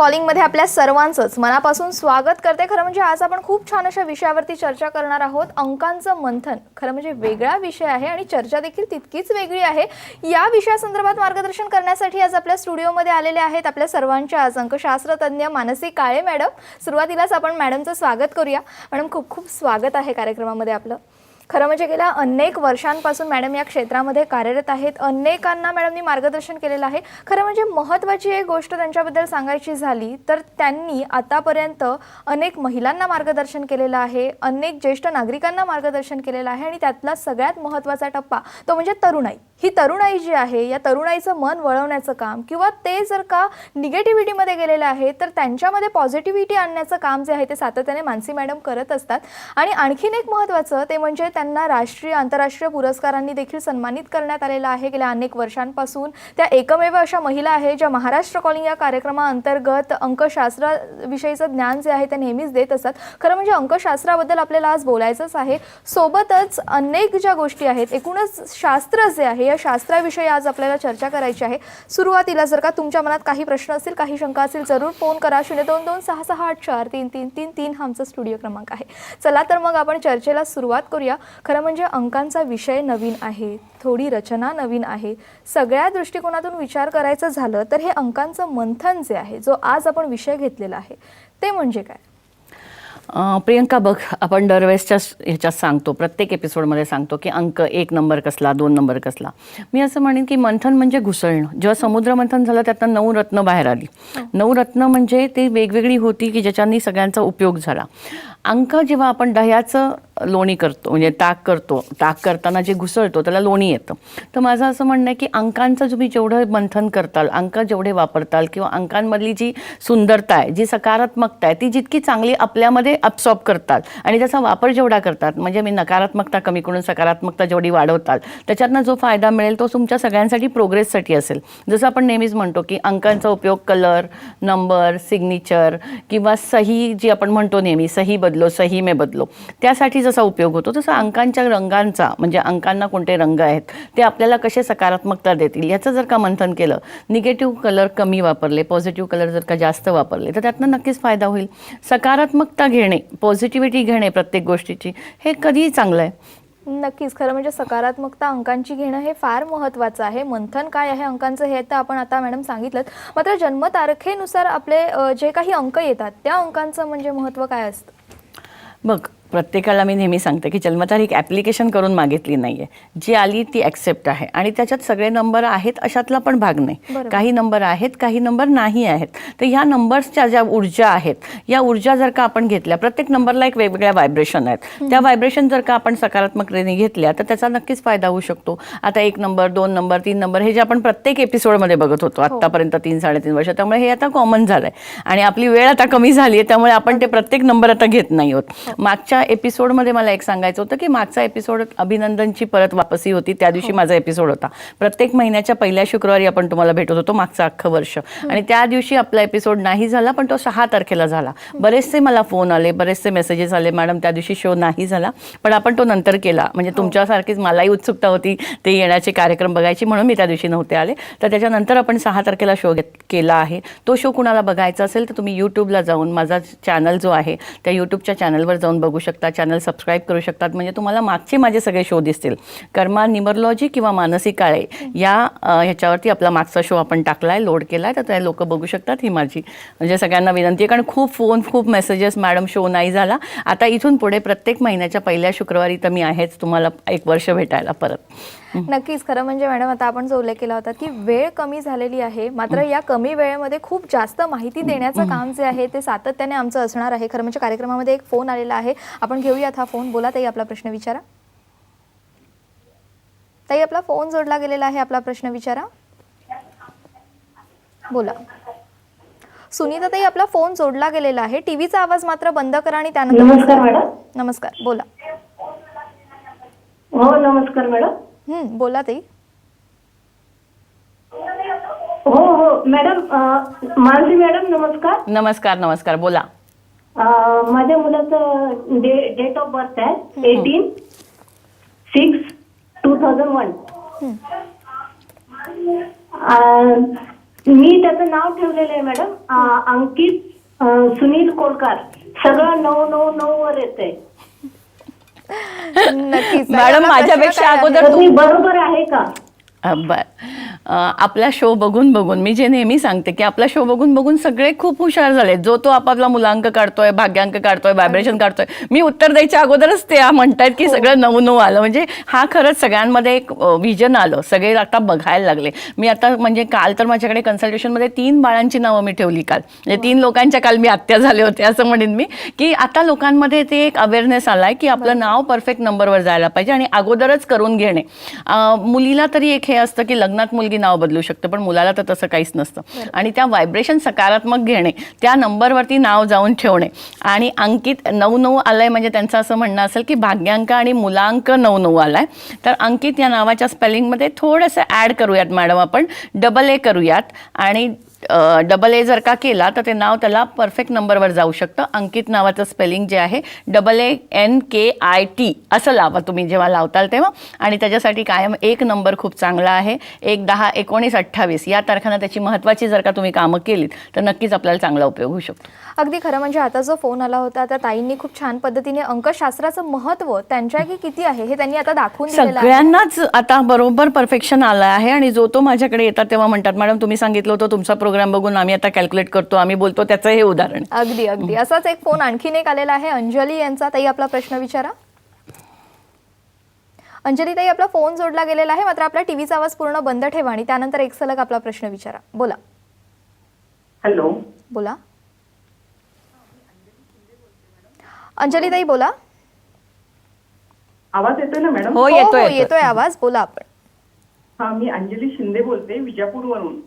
कॉलिंगमध्ये आपल्या सर्वांचंच मनापासून स्वागत करते. खरं म्हणजे आज आपण खूप छान अशा विषयावरती चर्चा करणार आहोत. अंकांचं मंथन खरं म्हणजे वेगळा विषय आहे आणि चर्चा देखील तितकीच वेगळी आहे. या विषयासंदर्भात मार्गदर्शन करण्यासाठी आज आपल्या स्टुडिओमध्ये आलेले आहेत आपल्या सर्वांचे आज अंकशास्त्रतज्ञ मानसी काळे मॅडम. सुरुवातीलाच आपण मॅडमचं स्वागत करूया. मॅडम खूप खूप स्वागत आहे कार्यक्रमामध्ये आपलं. खरं म्हणजे गेल्या अनेक वर्षांपासून मॅडम या क्षेत्रामध्ये कार्यरत आहेत. अनेकांना मॅडमनी मार्गदर्शन केलेलं आहे. खरं म्हणजे महत्त्वाची एक गोष्ट त्यांच्याबद्दल सांगायची झाली तर त्यांनी आतापर्यंत अनेक महिलांना मार्गदर्शन केलेलं आहे अनेक ज्येष्ठ नागरिकांना मार्गदर्शन केलेलं आहे आणि त्यातला सगळ्यात महत्त्वाचा टप्पा तो म्हणजे तरुणाई. ही तरुणाई जी आहे या तरुणाईचं मन वळवण्याचं काम किंवा ते जर का निगेटिव्हिटीमध्ये गेलेलं आहे तर त्यांच्यामध्ये पॉझिटिव्हिटी आणण्याचं काम जे आहे ते सातत्याने मानसी मॅडम करत असतात. आणि आणखीन एक महत्त्वाचं ते म्हणजे त्यांना राष्ट्रीय आंतरराष्ट्रीय पुरस्कारांनी देखील सन्मानित करण्यात आलेलं आहे. गेल्या अनेक वर्षांपासून त्या एकमेव अशा महिला आहे ज्या महाराष्ट्र कॉलिंग या कार्यक्रमाअंतर्गत अंकशास्त्राविषयीचं ज्ञान जे आहे ते नेहमीच देत असतात. खरं म्हणजे अंकशास्त्राबद्दल आपल्याला आज बोलायचंच आहे. सोबतच अनेक ज्या गोष्टी आहेत एकूणच शास्त्र जे आहे या शास्त्राविषयी आज आपल्याला चर्चा करायची आहे. सुरुवातीला जर का तुमच्या मनात काही प्रश्न असतील काही शंका असतील जरूर फोन करा. शून्य दोन दोन सहा सहा आठ चार तीन तीन तीन तीन हा आमचा स्टुडिओ क्रमांक आहे. चला तर मग आपण चर्चेला सुरुवात करूया. खरं म्हणजे अंकांचा विषय नवीन आहे थोडी रचना नवीन आहे. सगळ्या दृष्टिकोनातून विचार करायचं झालं तर हे अंकांचं मंथन जे आहे जो आज आपण विषय घेतलेला आहे ते म्हणजे काय? प्रियंका बघ आपण दरवेळेसच्या ह्याच्यात सांगतो प्रत्येक एपिसोडमध्ये सांगतो की अंक एक नंबर कसला दोन नंबर कसला. मी असं म्हणेन की मंथन म्हणजे घुसळणं. जेव्हा समुद्र मंथन झालं त्यातनं नऊ रत्न बाहेर आली. नऊ रत्न म्हणजे ती वेगवेगळी होती की ज्याच्यानी सगळ्यांचा उपयोग झाला. अंक जेव्हा आपण दह्याचं लोणी करतो म्हणजे ताक करतो. ताक करताना जे घुसळतो त्याला लोणी येतं. तर माझं असं म्हणणं आहे की अंकांचं तुम्ही जेवढं मंथन करताल अंक जेवढे वापरताल किंवा अंकांमधली जी सुंदरता आहे जी सकारात्मकता आहे ती जितकी चांगली आपल्यामध्ये अब्सॉर्ब करतात आणि त्याचा वापर जेवढा करतात म्हणजे मी नकारात्मकता कमी करून सकारात्मकता जेवढी वाढवताल त्याच्यातनं जो फायदा मिळेल तो तुमच्या सगळ्यांसाठी प्रोग्रेससाठी असेल. जसं आपण नेहमीच म्हणतो की अंकांचा उपयोग कलर नंबर सिग्नेचर किंवा सही जी आपण म्हणतो नेहमी सही बदलो सही मे बदलो त्यासाठी जर जसा उपयोग होतो? तसा अंकांच्या रंगांचा म्हणजे अंकांना कोणते रंग आहेत ते आपल्याला कसे सकारात्मकता देतील याचं जर का मंथन केलं निगेटिव्ह कलर कमी वापरले पॉझिटिव्ह कलर जर का जास्त वापरले तर त्यातनं नक्कीच फायदा होईल. सकारात्मकता घेणे पॉझिटिव्हिटी घेणे प्रत्येक गोष्टीची हे कधीही चांगलं आहे. नक्कीच खरं म्हणजे सकारात्मकता अंकांची घेणं हे फार महत्त्वाचं आहे. मंथन काय आहे अंकांचं हे तर आपण आता मॅडम सांगितलं मात्र जन्मतारखेनुसार आपले जे काही अंक येतात त्या अंकांचं म्हणजे महत्त्व काय असतं? बघ प्रत्येकाला मी नेहमी सांगते की जन्मतारीख ॲप्लिकेशन करून मागितली नाही आहे जी आली ती ॲक्सेप्ट आहे. आणि त्याच्यात सगळे नंबर आहेत अशातला पण भाग नाही. काही नंबर आहेत काही नंबर नाही आहेत. तर ह्या नंबर्सच्या ज्या ऊर्जा आहेत या ऊर्जा जर का आपण घेतल्या प्रत्येक नंबरला एक वेगवेगळ्या व्हायब्रेशन आहेत. त्या व्हायब्रेशन जर का आपण सकारात्मकतेने घेतल्या तर त्याचा नक्कीच फायदा होऊ शकतो. आता एक नंबर दोन नंबर तीन नंबर हे जे आपण प्रत्येक एपिसोडमध्ये बघत होतो आत्तापर्यंत तीन साडेतीन वर्ष. त्यामुळे हे आता कॉमन झालं आहे आणि आपली वेळ आता कमी झाली आहे त्यामुळे आपण ते प्रत्येक नंबर आता घेत नाही आहोत. मागच्या एपिसोडमध्ये मला एक सांगायचं होतं की मागचा एपिसोड अभिनंदनची परत वापसी होती त्या दिवशी माझा एपिसोड होता. प्रत्येक महिन्याच्या पहिल्या शुक्रवारी आपण तुम्हाला भेटत होतो मागचं अख्खं वर्ष. आणि त्या दिवशी आपला एपिसोड नाही झाला पण तो सहा तारखेला झाला. बरेचसे मला फोन आले बरेचसे मेसेजेस आले मॅडम त्या दिवशी शो नाही झाला पण आपण तो नंतर केला. म्हणजे तुमच्यासारखीच मलाही उत्सुकता होती ते येण्याचे कार्यक्रम बघायची म्हणून मी त्या दिवशी नव्हते आले. तर त्याच्यानंतर आपण सहा तारखेला शो घेत केला आहे. तो शो कुणाला बघायचा असेल तर तुम्ही यूट्यूबला जाऊन माझा चॅनल जो आहे त्या यूट्यूबच्या चॅनलवर जाऊन बघू शकता. चॅनल सबस्क्राईब करू शकतात. म्हणजे तुम्हाला मागचे माझे सगळे शो दिसतील. कर्मा निमरलॉजी किंवा मानसी काळे या ह्याच्यावरती आपला मागचा शो आपण टाकला आहे लोड केला आहे तर ते लोक बघू शकतात ही माझी. म्हणजे सगळ्यांना विनंती आहे कारण खूप फोन खूप मेसेजेस मॅडम शो नाही झाला. आता इथून पुढे प्रत्येक महिन्याच्या पहिल्या शुक्रवारी तर मी आहेच तुम्हाला एक वर्ष भेटायला परत. नक्कीच खरं म्हणजे मॅडम आता आपण जो उल्लेख केला होता की वेळ कमी झालेली आहे मात्र या कमी वेळेमध्ये खूप जास्त माहिती देण्याचं काम जे आहे ते सातत्याने आमचं असणार आहे. खरं म्हणजे कार्यक्रमामध्ये एक फोन आलेला आहे. आपण घेऊयात हा फोन. बोला ताई आपला प्रश्न विचारा. ताई आपला फोन जोडला गेलेला आहे. आपला प्रश्न विचारा. बोला. सुनीता ताई आपला फोन जोडला गेलेला आहे. टीव्हीचा आवाज मात्र बंद करा आणि त्यानंतर नमस्कार मॅडम. नमस्कार. बोला. हो नमस्कार मॅडम. हं, बोला ताई. हो हो मॅडम मानसी मॅडम नमस्कार. नमस्कार नमस्कार बोला. अं, माझ्या मुलाचं डेट ऑफ बर्थ आहे eighteen six two thousand one. मी त्याचं नाव ठेवलेलं आहे मॅडम. अं, अंकित अं, सुनील कोलकार सगळं नऊ नऊ नऊ वर येतंय. नक्कीच. मॅडम, माझ्यापेक्षा? अगोदर मी बरोबर आहे का? बर. आपला शो बघून बघून मी जे नेहमी सांगते की आपला शो बघून बघून सगळे खूप हुशार झाले जो तो आपापला मुलांक काढतोय भाग्यांक काढतोय व्हायब्रेशन काढतोय. मी उत्तर द्यायच्या अगोदरच ते म्हणतायत की सगळं नऊ नऊ आलं. म्हणजे हा खरंच सगळ्यांमध्ये एक विजन आलं. सगळे आता बघायला लागले. मी आता म्हणजे काल तर माझ्याकडे कन्सल्टेशनमध्ये तीन बाळांची नावं मी ठेवली काल. म्हणजे तीन लोकांच्या काल मी आत्या झाले होते असं म्हणेन मी. की आता लोकांमध्ये ते एक अवेअरनेस आलाय की आपलं नाव परफेक्ट नंबरवर जायला पाहिजे आणि अगोदरच करून घेणे. मुलीला तरी एक हे असतं की लग्नात मुलगी नाव बदलू शकते पण मुलाला तर तसं काहीच नसतं. आणि त्या व्हायब्रेशन सकारात्मक घेणे त्या नंबरवरती नाव जाऊन ठेवणे. आणि अंकित नऊ नऊ आलंय म्हणजे त्यांचं असं म्हणणं असेल की भाग्यांक आणि मुलांक नऊ नऊ आलाय. तर अंकित या नावाच्या स्पेलिंगमध्ये थोडंसं ॲड करूयात मॅडम आपण. डबल ए करूयात. आणि डबल ए जर का केला तर ते नाव त्याला परफेक्ट नंबरवर जाऊ शकतं. अंकित नावाचं स्पेलिंग जे आहे double A N K I T असं लावा तुम्ही जेव्हा लावताल तेव्हा. आणि त्याच्यासाठी कायम एक नंबर खूप चांगला आहे. एक दहा एकोणीस अठ्ठावीस या तारखांना त्याची महत्त्वाची जर का तुम्ही कामं केलीत तर नक्कीच आपल्याला चांगला उपयोग होऊ शकतो. अगदी खरं म्हणजे आता जो फोन आला होता त्या ताईंनी खूप छान पद्धतीने अंकशास्त्राचं महत्त्व त्यांच्याकी किती आहे हे त्यांनी आता दाखवून सगळ्यांनाच आता बरोबर परफेक्शन आलं आहे. आणि जो तो माझ्याकडे येतात तेव्हा म्हणतात मॅडम तुम्ही सांगितलं होतं तुमचा प्रोग्राम बघून आम्ही आता कॅल्क्युलेट करतो आम्ही बोलतो त्याचं हे उदाहरण. अगदी अगदी. असाच एक फोन आणखीन एक आलेला आहे अंजली यांचा. ताई आपला प्रश्न विचारा. अंजली ताई आपला फोन जोडला गेलेला आहे मात्र आपला टीव्हीचा आवाज पूर्ण बंद ठेवा आणि त्यानंतर एक सलग आपला प्रश्न विचारा. बोला. हॅलो. बोला. अंजली ताई बोला. आवाज येतोय ना मॅडम? हो हो येतोय हो येतोय. येतोय. आवाज. बोला आपण. हा मी अंजली शिंदे बोलते विजापूरवरून.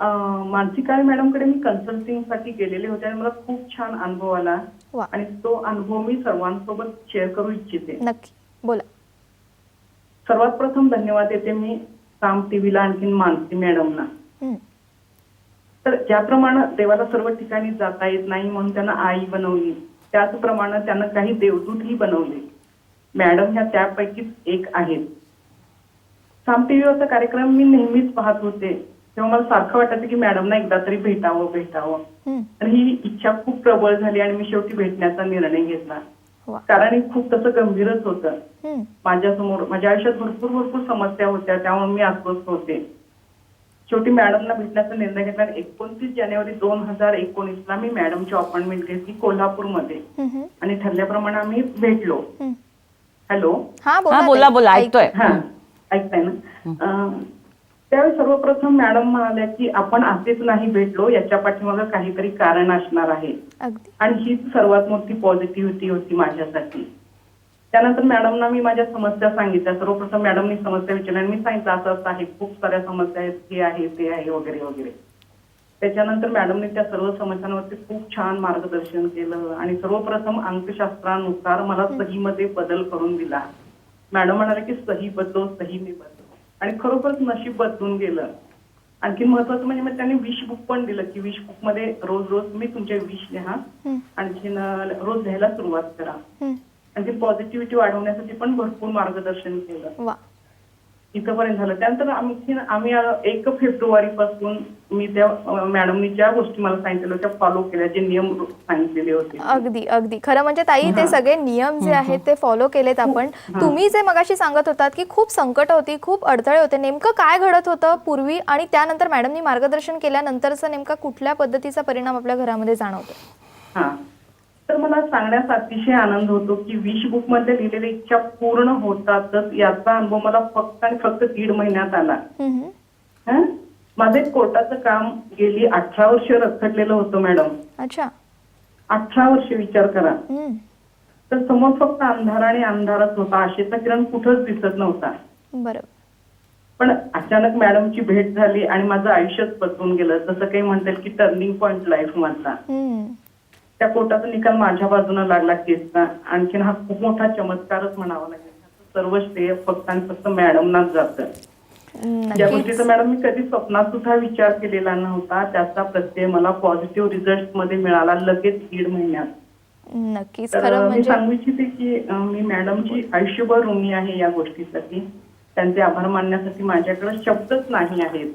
अं, मानसिकाळे मॅडमकडे मी कन्सल्टिंगसाठी गेलेले होते आणि मला खूप छान अनुभव आला. वा. आणि तो अनुभव मी सर्वांसोबत शेअर करू इच्छिते. नक्की. बोला. सर्वात प्रथम धन्यवाद देते मी साम टीव्हीला आणखीन मानसी मॅडमना. हम्म, तर ज्याप्रमाणे देवाला सर्व ठिकाणी जाता येत नाही म्हणून त्यांना आई बनवली त्याचप्रमाणे त्यांना काही देवदूतही बनवले. मॅडम ह्या त्यापैकीच एक आहेत. साम टीव्हीवरचा कार्यक्रम मी नेहमीच पाहत होते. तेव्हा मला सारखं वाटायचं की मॅडमना एकदा तरी भेटावं भेटावं. आणि ही इच्छा खूप प्रबळ झाली आणि मी शेवटी भेटण्याचा निर्णय घेतला. कारण हे खूप तसं गंभीरच होतं. माझ्यासमोर माझ्या आयुष्यात भरपूर भरपूर समस्या होत्या त्यामुळे मी अस्वस्थ होते. शेवटी मॅडमला भेटण्याचा निर्णय घेतला आणि एकोणतीस जानेवारी दोन हजार एकोणीसला मी मॅडमची अपॉइंटमेंट घेतली कोल्हापूरमध्ये. आणि ठरल्याप्रमाणे आम्ही भेटलो. हॅलो? हा बोला हा बोला ऐकतोय. हा ऐकताय ना? अं, त्यावेळी सर्वप्रथम मॅडम म्हणाल्या की आपण असेच नाही भेटलो याच्या पाठीमागे काहीतरी कारण असणार आहे. आणि हीच सर्वात मोठी पॉझिटिव्हिटी होती माझ्यासाठी. त्यानंतर मॅडमना मी माझ्या समस्या सांगितल्या. सर्वप्रथम मॅडमनी समस्या विचारल्या. आणि मी सांगितलं असं असं आहे. खूप साऱ्या समस्या आहेत. हे आहे ते आहे वगैरे वगैरे. त्याच्यानंतर मॅडमने त्या सर्व समस्यांवरती खूप छान मार्गदर्शन केलं. आणि सर्वप्रथम अंकशास्त्रानुसार मला सहीमध्ये बदल करून दिला. मॅडम म्हणाले की सही बदलो सही मी बदलो आणि खरोखरच नशीब बदलून गेलं. आणखी महत्वाचं म्हणजे मग त्यांनी विश बुक पण दिलं की विश बुकमध्ये रोज रोज मी तुमचे विश लिहा. आणखीन रोज लिहायला सुरुवात करा. आणखी पॉझिटिव्हिटी वाढवण्यासाठी पण भरपूर मार्गदर्शन केलं. इथंपर्यंत झालं. त्यानंतर आणखीन आम्ही एक फेब्रुवारी पासून मी त्या मॅडमनी ज्या गोष्टी मला सांगितलेल्या त्या फॉलो केल्या जे नियम सांगितलेले होते. अगदी अगदी. खरं म्हणजे ताई ते सगळे नियम जे आहेत ते फॉलो केलेत आपण. तुम्ही जे मगाशी सांगत होतात की खूप संकट होती खूप अडथळे होते नेमकं काय घडत होतं पूर्वी आणि त्यानंतर मॅडमनी मार्गदर्शन केल्यानंतरचा नेमका कुठल्या पद्धतीचा परिणाम आपल्या घरामध्ये जाणवतो? हा. तर मला सांगण्यास अतिशय आनंद होतो की विश बुकमध्ये लिहिलेल्या इच्छा पूर्ण होतातच याचा अनुभव मला फक्त आणि फक्त दीड महिन्यात आला? माझं एक कोर्टाचं काम गेली अठरा वर्ष रखडलेलं होतं मॅडम. अच्छा. अठरा वर्ष विचार करा. तर समोर फक्त अंधार आणि अंधारच होता. आशेचा किरण कुठंच दिसत नव्हता. बरोबर पण अचानक मॅडमची भेट झाली आणि माझं आयुष्यच बदलून गेलं. जसं काही म्हणतात की टर्निंग पॉइंट लाईफ मधला. त्या कोर्टाचा निकाल माझ्या बाजूने लागला केसचा. आणखीन हा खूप मोठा चमत्कारच म्हणावा लागेल. सर्व श्रेय फक्त आणि फक्त मॅडमनाच जातं. नक्कीच. गोष्टीचा मॅडम मी कधी स्वप्नात सुद्धा विचार केलेला नव्हता. त्याचा प्रत्यय मला पॉझिटिव्ह रिझल्टमध्ये मिळाला लगेच दीड महिन्यात. नक्कीच. मी म्हणजे सांगू इच्छिते की मी मॅडमची आयुष्यभर ऋणी आहे या गोष्टीसाठी. त्यांचे आभार मानण्यासाठी माझ्याकडे शब्दच नाही आहेत.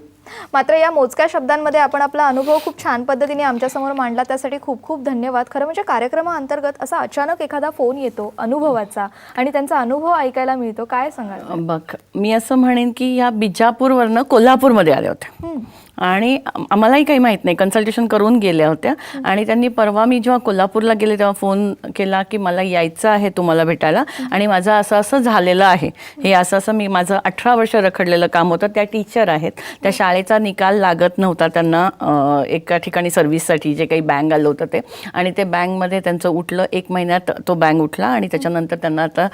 मात्र या मोजक्या शब्दांमध्ये आपण आपला अनुभव खूप छान पद्धतीने आमच्यासमोर मांडला. त्यासाठी खूप खूप धन्यवाद. खरं म्हणजे कार्यक्रमाअंतर्गत असा अचानक एखादा फोन येतो अनुभवाचा आणि त्यांचा अनुभव ऐकायला मिळतो. काय सांगाल? बघ मी असं म्हणेन की या बिजापूरवरनं कोल्हापूरमध्ये आल्या होत्या. आणि आम्हालाही काही माहीत नाही. कन्सल्टेशन करून गेल्या होत्या. आणि त्यांनी परवा मी जेव्हा कोल्हापूरला गेले तेव्हा फोन केला की मला यायचं आहे तुम्हाला भेटायला. आणि माझं असं असं झालेलं आहे. हे असं असं मी माझं अठरा वर्ष रखडलेलं काम होतं. त्या टीचर आहेत. त्या शाळेचा निकाल लागत नव्हता त्यांना एका ठिकाणी सर्व्हिससाठी जे काही बँक आलं होतं ते. आणि ते बँकमध्ये त्यांचं उठलं. एक महिन्यात तो बँक उठला आणि त्याच्यानंतर त्यांना आता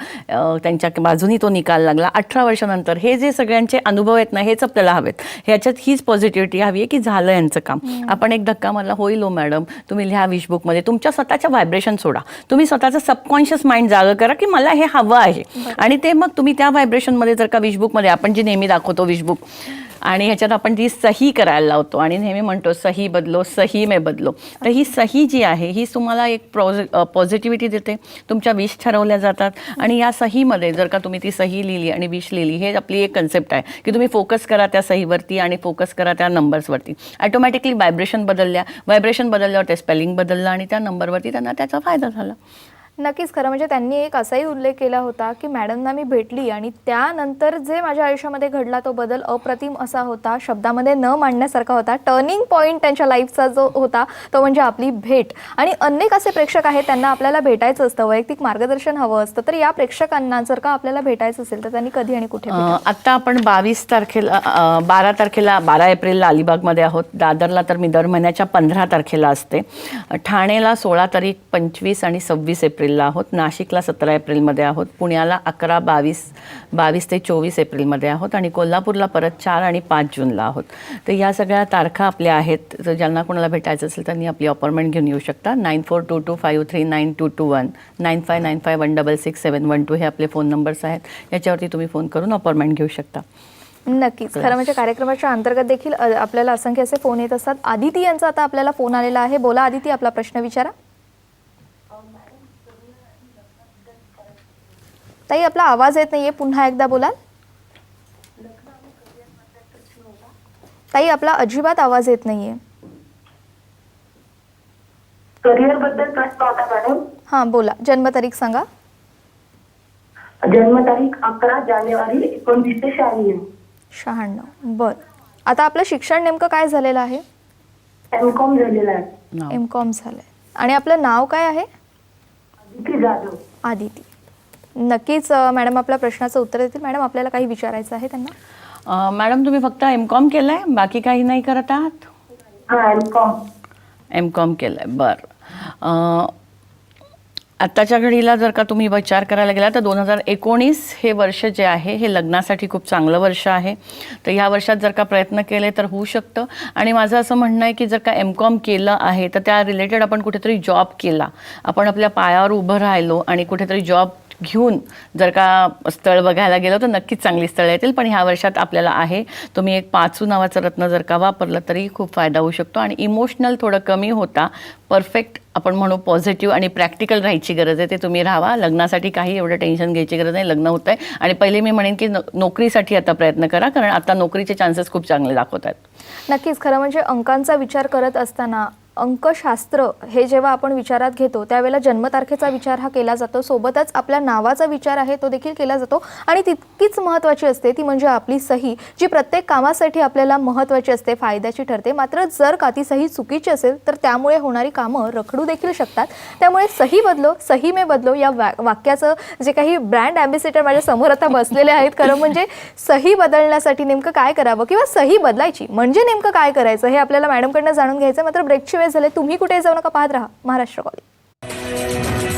त्यांच्या बाजूनी तो निकाल लागला. अठरा वर्षानंतर. हे जे सगळ्यांचे अनुभव आहेत ना हेच आपल्याला हवेत. ह्याच्यात हीच पॉझिटिव्हिटी हवी आहे की झालं यांचं काम. आपण एक धक्का मला होईल हो मॅडम. तुम्ही लिहा विशबुकमध्ये तुमच्या स्वतःच्या व्हायब्रेशन सोडा. तुम्ही स्वतःचं सबकॉन्शियस माइंड जागं करा की मला हे हवं आहे. आणि ते मग तुम्ही त्या व्हायब्रेशनमध्ये जर का विशबुकमध्ये आपण जी नेहमी दाखवतो विशबुक आणि ह्याच्यात आपण ती सही करायला लावतो आणि नेहमी म्हणतो सही बदलो सही मे बदलो. तर ही सही जी आहे ही तुम्हाला एक प्रॉझि पॉझिटिव्हिटी देते. तुमच्या विश ठरवल्या जातात आणि या सहीमध्ये जर का तुम्ही ती सही लिहिली आणि विश लिहिली हे आपली एक कन्सेप्ट आहे की तुम्ही फोकस करा त्या सहीवरती आणि फोकस करा त्या नंबर्सवरती ॲटोमॅटिकली व्हायब्रेशन बदलल्या. व्हायब्रेशन बदलल्यावर ते स्पेलिंग बदललं आणि त्या नंबरवरती त्यांना त्याचा फायदा झाला. नक्कीच खरं म्हणजे त्यांनी एक असाही उल्लेख केला होता की मॅडमना मी भेटली आणि त्यानंतर जे माझ्या आयुष्यामध्ये घडला तो बदल अप्रतिम असा होता शब्दामध्ये न मांडण्यासारखा होता. टर्निंग पॉईंट त्यांच्या लाईफचा जो होता तो म्हणजे आपली भेट. आणि अनेक असे प्रेक्षक आहेत त्यांना आपल्याला भेटायचं असतं वैयक्तिक मार्गदर्शन हवं असतं. तर या प्रेक्षकांना जर का आपल्याला भेटायचं असेल तर त्यांनी कधी आणि कुठे आत्ता आपण बावीस तारखेला बारा तारखेला बारा एप्रिलला अलिबागमध्ये आहोत. दादरला तर मी दर महिन्याच्या पंधरा तारखेला असते. ठाणेला सोळा तारीख पंचवीस आणि सव्वीस एप्रिलला आहोत. नाशिकला सतरा एप्रिलमध्ये आहोत. पुण्याला अकरा बावीस बावीस ते चोवीस एप्रिलमध्ये आहोत आणि कोल्हापूरला परत चार आणि पाच जूनला आहोत. तर या सगळ्या तारखा आपल्या आहेत. तर ज्यांना कोणाला भेटायचं असेल त्यांनी आपली अपॉइंटमेंट घेऊन येऊ शकता. Nine four two two five three nine two two one nine five nine five one double six seven one two हे आपले फोन नंबर्स आहेत. याच्यावरती तुम्ही फोन करून अपॉइंटमेंट घेऊ शकता. नक्कीच. खरं म्हणजे कार्यक्रमाच्या अंतर्गत देखील आपल्याला असंख्य असे फोन येत असतात. आदिती यांचा आता आपल्याला फोन आलेला आहे. बोला आदिती आपला प्रश्न विचारा. ताई आपला आवाज येत नाहीये. पुन्हा एकदा बोलाल. ताई आपला अजिबात आवाज येत नाहीये. करिअरबद्दल प्रश्न होता मॅडम. हां बोला. जन्मतारीख सांगा. जन्मतारीख अकरा जानेवारी एकोणीसशे शहाण्णव. शहाण्णव. बर. आता आपलं शिक्षण नेमकं काय झालेलं आहे? एम कॉम झालेला आहे. एम कॉम झालंय. आणि आपलं नाव काय आहे? अदिती जाधव. आदिती. नक्कीच मॅडम आपल्या प्रश्नाचं उत्तर देतील. मॅडम आपल्याला काही विचारायचं आहे त्यांना? मॅडम तुम्ही फक्त एम कॉम केलं आहे बाकी काही नाही करत आहात? हा एम कॉम एम कॉम केलं आहे बरं. अ, आत्ताच्या घडीला जर का तुम्ही विचार करायला गेला तर दोन हजार एकोणीस हे वर्ष जे आहे हे लग्नासाठी खूप चांगलं वर्ष आहे. तर ह्या वर्षात जर का प्रयत्न केले तर होऊ शकतं. आणि माझं असं म्हणणं आहे की जर का एम कॉम केलं आहे तर त्या रिलेटेड आपण कुठेतरी जॉब केला. आपण आपल्या पायावर उभं राहिलो आणि कुठेतरी जॉब घेऊन जर का स्थळ बघायला गेलो तर नक्कीच चांगली स्थळं येतील पण ह्या वर्षात आपल्याला आहे. तुम्ही एक पाचू नावाचं रत्न जर का वापरलं तरी खूप फायदा होऊ शकतो आणि इमोशनल थोडं कमी होता. परफेक्ट आपण म्हणू पॉझिटिव्ह आणि प्रॅक्टिकल राहायची गरज आहे ते तुम्ही राहा लग्नासाठी काही एवढं टेन्शन घ्यायची गरज नाही लग्न होतं आहे आणि पहिले मी म्हणेन की नोकरीसाठी आता प्रयत्न करा कारण आता नोकरीचे चान्सेस खूप चांगले दाखवत आहेत. नक्कीच खरं म्हणजे अंकांचा विचार करत असताना अंकशास्त्र हे जेव्हा आपण विचारात घेतो त्यावेळेला जन्मतारखेचा विचार हा केला जातो. सोबतच आपल्या नावाचा विचार आहे तो देखील केला जातो. आणि तितकीच महत्त्वाची असते ती म्हणजे आपली सही जी प्रत्येक कामासाठी आपल्याला महत्त्वाची असते फायद्याची ठरते. मात्र जर का ती सही चुकीची असेल तर त्यामुळे होणारी कामं रखडू देखील शकतात. त्यामुळे सही बदलो सही मे बदलो या वा वाक्याचं जे काही ब्रँड ॲम्बेसिडर माझ्यासमोर आता बसलेले आहेत खरं म्हणजे सही बदलण्यासाठी नेमकं काय करावं किंवा सही बदलायची म्हणजे नेमकं काय करायचं हे आपल्याला मॅडमकडनं जाणून घ्यायचं मात्र ब्रेकची वेळ झाले तुम्ही कुठे जाऊ नका पाहत राहा महाराष्ट्र कॉलेज.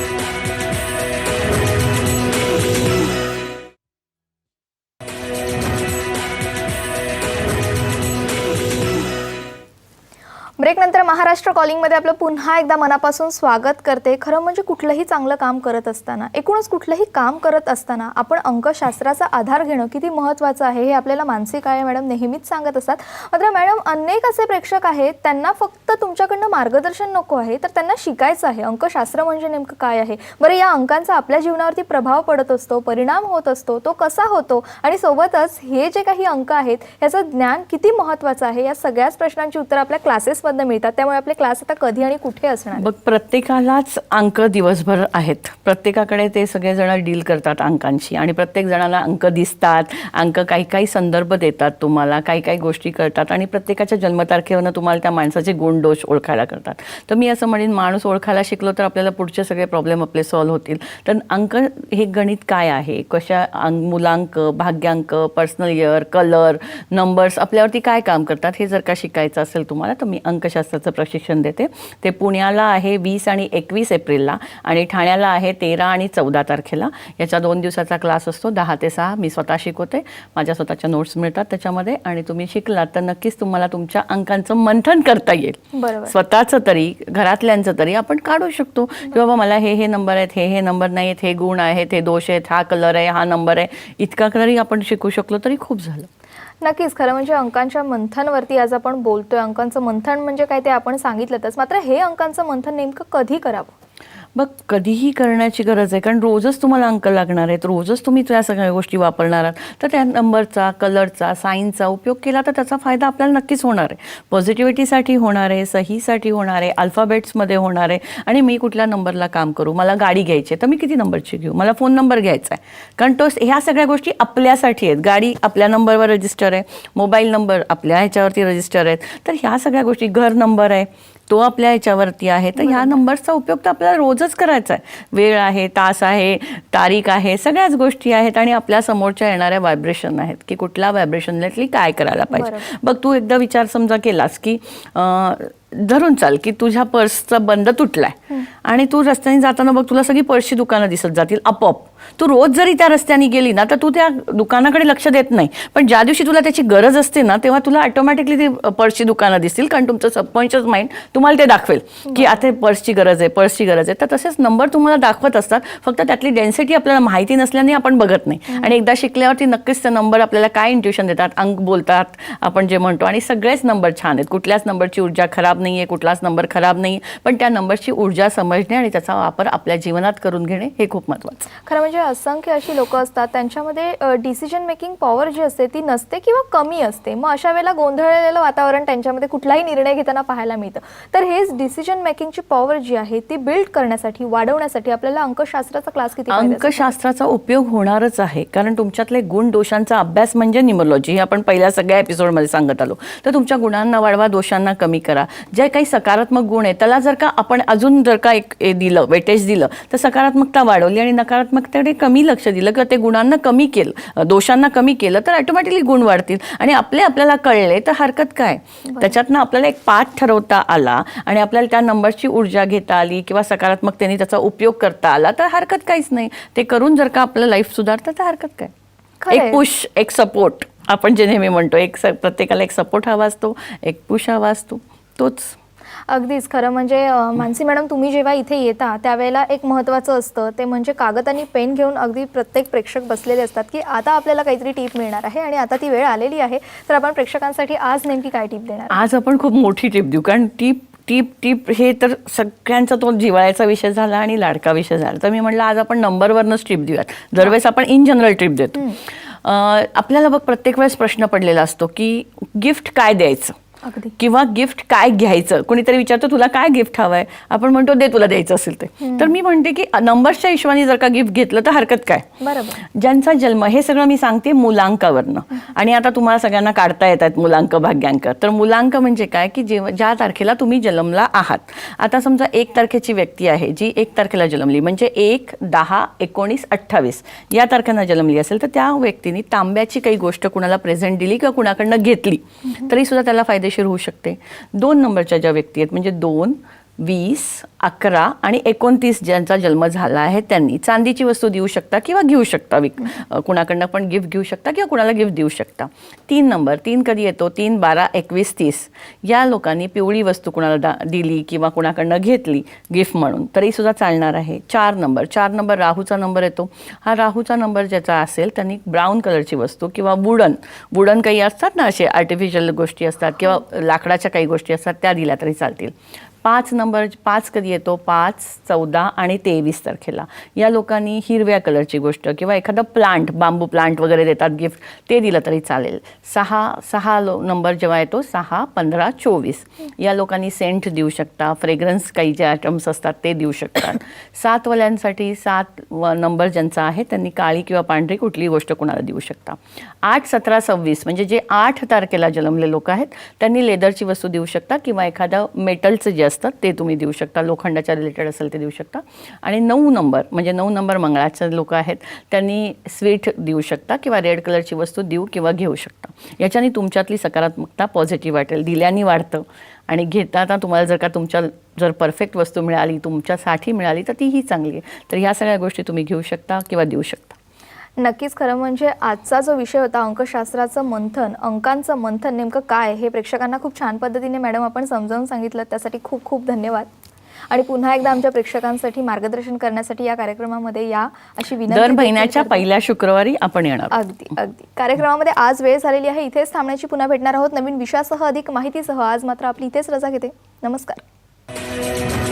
ब्रेकनंतर महाराष्ट्र कॉलिंगमध्ये आपलं पुन्हा एकदा मनापासून स्वागत करते. खरं म्हणजे कुठलंही चांगलं काम करत असताना एकूणच कुठलंही काम करत असताना आपण अंकशास्त्राचा आधार घेणं किती महत्त्वाचं आहे हे आपल्याला मानसिक आहे. मॅडम नेहमीच सांगत असतात. मात्र मॅडम अनेक असे प्रेक्षक आहेत त्यांना फक्त तुमच्याकडनं मार्गदर्शन नको आहे तर त्यांना शिकायचं आहे. अंकशास्त्र म्हणजे नेमकं काय आहे? बरं या अंकांचा आपल्या जीवनावरती प्रभाव पडत असतो परिणाम होत असतो तो कसा होतो? आणि सोबतच हे जे काही अंक आहेत ह्याचं ज्ञान किती महत्त्वाचं आहे? या सगळ्याच प्रश्नांची उत्तरं आपल्या क्लासेस क्लासेसमधनं मिळतात त्यामुळे आपले क्लास आता कधी आणि कुठे असणार? बघ प्रत्येकालाच अंक दिवसभर आहेत. प्रत्येकाकडे ते सगळेजण डील करतात अंकांशी आणि प्रत्येक जणाला अंक दिसतात अंक काही काही संदर्भ देतात तुम्हाला काही काही गोष्टी करतात आणि प्रत्येकाच्या जन्मतारखेवरनं तुम्हाला त्या माणसाचे गुण दोष ओळखायला करतात. तर मी असं म्हणेन माणूस ओळखायला शिकलो तर आपल्याला पुढचे सगळे प्रॉब्लेम आपले सॉल्व्ह होतील. तर अंक हे गणित काय आहे? कशा अंक मुलांक भाग्यांक पर्सनल इयर कलर नंबर्स आपल्यावरती काय काम करतात हे जर का शिकायचं असेल तुम्हाला तर मी अंकशास्त्राचं प्रशिक्षण देते. ते पुण्याला आहे वीस आणि एकवीस एप्रिलला आणि ठाण्याला आहे तेरा आणि चौदा तारखेला. याचा दोन दिवसाचा क्लास असतो दहा ते सहा. मी स्वतः शिकवते. माझ्या स्वतःच्या नोट्स मिळतात त्याच्यामध्ये आणि तुम्ही शिकलात तर नक्कीच तुम्हाला तुमच्या अंकांचं मंथन करता येईल. बरोबर. स्वतःचं तरी घरातल्यांचं तरी आपण काढू शकतो. की बाबा मला हे हे नंबर आहेत हे हे नंबर नाही आहेत हे गुण आहेत हे दोष आहेत हा कलर आहे हा नंबर आहे. इतका तरी आपण शिकू शकलो तरी खूप झालं. नक्कीच. खरं म्हणजे अंकांच्या मंथनवरती आज आपण बोलतोय. अंकांचं मंथन म्हणजे काय ते आपण सांगितलंच मात्र हे अंकांचं मंथन नेमकं कधी करावं? बघ कधीही करण्याची गरज आहे कारण रोजच तुम्हाला अंक लागणार आहेत रोजच तुम्ही त्या सगळ्या गोष्टी वापरणार आहात. तर त्या नंबरचा कलरचा साईनचा उपयोग केला तर त्याचा फायदा आपल्याला नक्कीच होणार आहे. पॉझिटिव्हिटीसाठी होणार आहे सहीसाठी होणार आहे अल्फाबेट्समध्ये होणार आहे आणि मी कुठल्या नंबरला काम करू? मला गाडी घ्यायची आहे तर मी किती नंबरची घेऊ? मला फोन नंबर घ्यायचा आहे. कारण तो ह्या सगळ्या गोष्टी आपल्यासाठी आहेत. गाडी आपल्या नंबरवर रजिस्टर आहे मोबाईल नंबर आपल्या ह्याच्यावरती रजिस्टर आहेत. तर ह्या सगळ्या गोष्टी घर नंबर आहे तो आपल्या ह्याच्यावरती आहे. तर ह्या नंबरचा उपयोग तर आपल्याला रोजच करायचा आहे. वेळ आहे तास आहे तारीख आहे सगळ्याच गोष्टी आहेत आणि आपल्या समोरच्या येणाऱ्या व्हायब्रेशन आहेत की कुठल्या व्हायब्रेशनला काय करायला पाहिजे. बघ तू एकदा विचार समजा केलास की धरून चाल की तुझ्या पर्सचा बंद तुटलाय. आणि तू रस्त्याने जाताना बघ तुला सगळी पर्सची दुकानं दिसत जातील आपोआप. तू रोज जरी त्या रस्त्याने गेली ना तर तू त्या दुकानाकडे लक्ष देत नाही. पण ज्या दिवशी तुला त्याची गरज असते ना तेव्हा तुला ऑटोमॅटिकली ती पर्सची दुकानं दिसतील कारण तुमचं सबकॉन्शियस माइंड तुम्हाला ते दाखवेल की आता पर्सची गरज आहे पर्सची गरज आहे. तर तसेच नंबर तुम्हाला दाखवत असतात फक्त त्यातली डेन्सिटी आपल्याला माहिती नसल्याने आपण बघत नाही. आणि एकदा शिकल्यावरती नक्कीच ते नंबर आपल्याला काय इंट्युशन देतात अंक बोलतात आपण जे म्हणतो आणि सगळेच नंबर छान आहेत. कुठल्याच नंबरची ऊर्जा खराब नाही आहे कुठलाच नंबर खराब नाही पण त्या नंबरची ऊर्जा समजणे आणि त्याचा वापर आपल्या जीवनात करून घेणे हे खूप महत्त्वाचं खरं म्हणजे असंख्य अशी लोक असतात त्यांच्यामध्ये डिसिजन मेकिंग पॉवर जी असते ती नसते किंवा कमी असते. मग अशा वेळेला गोंधळलेलं वातावरण त्यांच्यामध्ये कुठलाही निर्णय घेताना पाहायला मिळतं. तर हेच डिसिजन मेकिंगची पॉवर जी आहे ती बिल्ड करण्यासाठी वाढवण्यासाठी आपल्याला अंकशास्त्राचा क्लास किती? अंकशास्त्राचा उपयोग होणारच आहे. कारण तुमच्यातले गुण दोषांचा अभ्यास म्हणजे निमोलॉजी हे आपण पहिल्या सगळ्या एपिसोडमध्ये सांगत आलो. तर तुमच्या गुणांना वाढवा दोषांना कमी करा. जे काही सकारात्मक गुण आहे त्याला जर का आपण अजून जर का एक दिलं वेटेज दिलं तर सकारात्मकता वाढवली आणि नकारात्मकतेकडे कमी लक्ष दिलं किंवा ते गुणांना कमी केलं दोषांना कमी केलं तर ऑटोमॅटिकली गुण वाढतील. आणि आपले आपल्याला कळले तर हरकत काय? त्याच्यातनं आपल्याला एक पाठ ठरवता आला आणि आपल्याला त्या नंबरची ऊर्जा घेता आली किंवा सकारात्मकतेने त्याचा उपयोग करता आला तर हरकत काहीच नाही. ते करून जर का आपलं लाईफ सुधारतं तर हरकत काय. एक पुश एक सपोर्ट आपण जे नेहमी म्हणतो एक प्रत्येकाला एक सपोर्ट हवा असतो एक पुश हवा असतो. तोच अगदीच. खरं म्हणजे मानसी मॅडम तुम्ही जेव्हा इथे येता त्यावेळेला एक महत्त्वाचं असतं ते म्हणजे कागद आणि पेन घेऊन अगदी प्रत्येक प्रेक्षक बसलेले असतात की आता आपल्याला काहीतरी टीप मिळणार आहे आणि आता ती वेळ आलेली आहे तर आपण प्रेक्षकांसाठी आज नेमकी काय टीप देणार आज आपण खूप मोठी टिप देऊ कारण टीप टीप टीप हे तर सगळ्यांचा तो जिव्हाळ्याचा विषय झाला आणि लाडका विषय झाला. तर मी म्हटलं आज आपण नंबरवरनंच टिप देऊयात. दरवेळेस आपण इन जनरल टिप देतो. आपल्याला बघ प्रत्येक वेळेस प्रश्न पडलेला असतो की गिफ्ट काय द्यायचं? अगदी. किंवा गिफ्ट काय घ्यायचं? कोणीतरी विचारतं तुला काय गिफ्ट हवंय? आपण म्हणतो दे तुला द्यायचं असेल ते. तर मी म्हणते की नंबरच्या हिशोबाने जर का गिफ्ट घेतलं तर हरकत काय? बरोबर. ज्यांचा जन्म हे सगळं मी सांगते मुलांकावरनं. आणि आता तुम्हाला सगळ्यांना काढता येतात मुलांक भाग्यांक. तर मुलांक म्हणजे काय? की जेव्हा ज्या तारखेला तुम्ही जन्मला आहात. आता समजा एक तारखेची व्यक्ती आहे जी एक तारखेला जन्मली म्हणजे एक दहा एकोणीस अठ्ठावीस. या तारखांना जन्मली असेल तर त्या व्यक्तीने तांब्याची काही गोष्ट कुणाला प्रेझेंट दिली किंवा कुणाकडनं घेतली तरी सुद्धा त्याला फायदेशीर होऊ शकते. दोन नंबरच्या ज्या व्यक्ती आहेत म्हणजे दोन वीस अकरा आणि एकोणतीस ज्यांचा जन्म झाला आहे त्यांनी चांदीची वस्तू देऊ शकता किंवा घेऊ शकता विक कुणाकडनं पण गिफ्ट घेऊ शकता किंवा कुणाला गिफ्ट देऊ शकता. तीन नंबर तीन कधी येतो? तीन बारा एकवीस तीस. या लोकांनी पिवळी वस्तू कुणाला दा दिली किंवा कुणाकडनं घेतली? गिफ्ट म्हणून. तरीसुद्धा चालणार आहे. चार नंबर चार नंबर राहूचा नंबर येतो. हा राहूचा नंबर ज्याचा असेल त्यांनी ब्राऊन कलरची वस्तू किंवा वुडन वुडन काही असतात ना असे आर्टिफिशियल गोष्टी असतात किंवा लाकडाच्या काही गोष्टी असतात त्या दिल्या तरी चालतील. पाच नंबर पाच कधी येतो? पाच चौदा आणि तेवीस तारखेला. या लोकांनी हिरव्या कलरची गोष्ट किंवा एखादा प्लांट बांबू प्लांट वगैरे देतात गिफ्ट ते दिलं तरी चालेल. सहा सहा लो नंबर जेव्हा येतो सहा पंधरा चोवीस. या लोकांनी सेंट देऊ शकता फ्रेग्रन्स काही जे आयटम्स असतात ते देऊ शकतात. सातवाल्यांसाठी सात व नंबर ज्यांचा आहे त्यांनी काळी किंवा पांढरी कुठलीही गोष्ट कुणाला देऊ शकता. आठ सतरा सव्वीस म्हणजे जे आठ तारखेला जन्मले लोक आहेत त्यांनी लेदरची वस्तू देऊ शकता किंवा एखादं मेटलचं जे असतात ते तुम्ही देऊ शकता. लोखंडाच्या रिलेटेड असेल ते देऊ शकता. आणि नऊ नंबर म्हणजे नऊ नंबर मंगळाचे लोक आहेत त्यांनी स्वीट देऊ शकता किंवा रेड कलरची वस्तू देऊ किंवा घेऊ शकता. याच्याने तुमच्यातली सकारात्मकता पॉझिटिव्ह वाटेल दिल्याने वाढतं. आणि घेताना तुम्हाला जर का तुमच्या जर परफेक्ट वस्तू मिळाली तुमच्यासाठी मिळाली तर तीही चांगली आहे. तर ह्या सगळ्या गोष्टी तुम्ही घेऊ शकता किंवा देऊ शकता. नक्कीच खरं म्हणजे आजचा जो विषय होता अंकशास्त्राचं मंथन अंकांचं मंथन नेमकं काय हे प्रेक्षकांना खूप छान पद्धतीने मॅडम आपण समजावून सांगितलं. त्यासाठी खूप खूप धन्यवाद. आणि पुन्हा एकदा आमच्या प्रेक्षकांसाठी मार्गदर्शन करण्यासाठी या कार्यक्रमामध्ये या अशी विनंती दर महिन्याच्या. पहिल्या शुक्रवारी आपण येणार. अगदी अगदी. कार्यक्रमामध्ये आज वेळ झालेली आहे. इथेच थांबण्याची पुन्हा भेटणार आहोत. नवीन विषयासह अधिक माहितीसह आज मात्र आपली इथेच रजा घेते. नमस्कार.